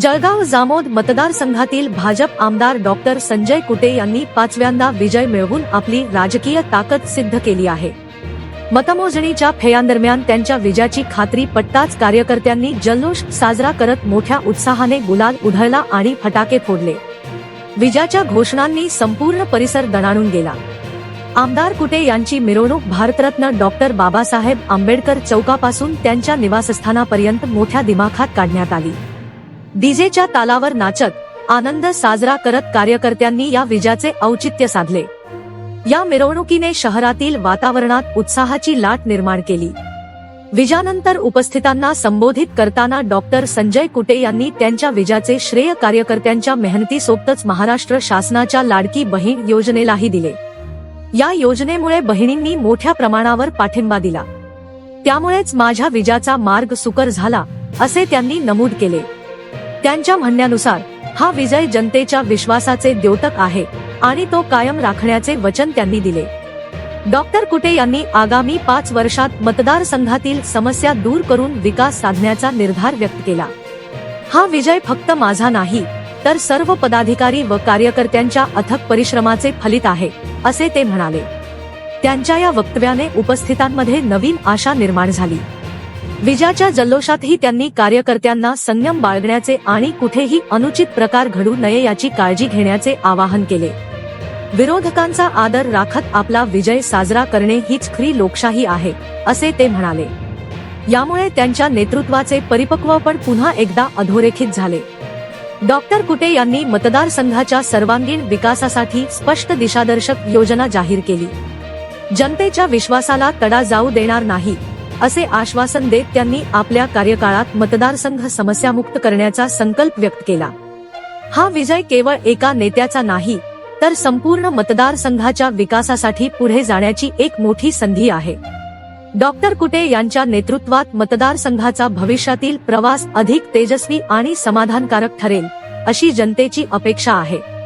जळगाव जामोद मतदारसंघातील भाजप आमदार डॉक्टर संजय कुटे यांनी पाचव्यांदा विजय मिळवून आपली राजकीय ताकद सिद्ध केली आहे. मतमोजणीच्या फेयांदरम्यान त्यांच्या विजयाची खात्री पटताच कार्यकर्त्यांनी जल्लोष साजरा करत मोठ्या उत्साहाने गुलाल उधळला आणि फटाके फोडले. विजयाच्या घोषणांनी संपूर्ण परिसर दणाणून गेला. आमदार कुटे यांची मिरवणूक भारतरत्न डॉक्टर बाबासाहेब आंबेडकर चौकापासून त्यांच्या निवासस्थानापर्यंत मोठ्या दिमाखात काढण्यात आली. डीजेच्या तालावर नाचत आनंद साजरा करत कार्यकर्त्यांनी या विजयाचे औचित्य साधले. या मिरवणुकीने शहरातील वातावरणात उत्साहाची लाट निर्माण केली. विजयानंतर उपस्थितांना संबोधित करताना डॉक्टर संजय कुटे यांनी त्यांच्या विजयाचे श्रेय कार्यकर्त्यांच्या मेहनतीसोबतच महाराष्ट्र शासनाच्या लाडकी बहीण योजनेलाही दिले. या योजनेमुळे बहिणींनी मोठ्या प्रमाणावर पाठिंबा दिला. त्यामुळेच माझ्या विजाचा मार्ग सुकर झाला असे त्यांनी नमूद केले. त्यांच्या म्हणण्यानुसार हा विजय जनतेच्या विश्वासाचे द्योतक आहे आणि तो कायम राखण्याचे वचन त्यांनी दिले. डॉक्टर कुटे यांनी आगामी पाच वर्षात मतदारसंघातील समस्या दूर करून विकास साधण्याचा निर्धार व्यक्त केला. हा विजय फक्त माझा नाही तर सर्व पदाधिकारी व कार्यकर्त्यांच्या अथक परिश्रमाचे फलित आहे असे ते म्हणाले. त्यांच्या या वक्तव्याने उपस्थितांमध्ये नवीन आशा निर्माण झाली. विजयाच्या जल्लोषातही त्यांनी कार्यकर्त्यांना संयम बाळगण्याचे आणि कुठेही अनुचित प्रकार घडू नये याची काळजी घेण्याचे आवाहन केले. विरोधकांचा आदर राखत आपला विजय साजरा करणे हीच खरी लोकशाही आहे असे ते म्हणाले. यामुळे त्यांच्या नेतृत्वाचे परिपक्व पण पुन्हा एकदा अधोरेखित झाले. डॉक्टर कुटे यांनी मतदारसंघाच्या सर्वांगीण विकासासाठी स्पष्ट दिशादर्शक योजना जाहीर केली. जनतेच्या विश्वासाला तडा जाऊ देणार नाही असे आश्वासन देत त्यांनी आपल्या कार्यकाळात मतदारसंघ समस्यामुक्त करण्याचा संकल्प व्यक्त केला. हा विजय केवळ एका नेत्याचा नाही तर संपूर्ण मतदारसंघाच्या विकासासाठी पुढे जाण्याची एक मोठी संधी आहे. डॉक्टर कुटे यांच्या नेतृत्वात मतदारसंघाचा भविष्यातील प्रवास अधिक तेजस्वी आणि समाधानकारक ठरेल अशी जनतेची अपेक्षा आहे.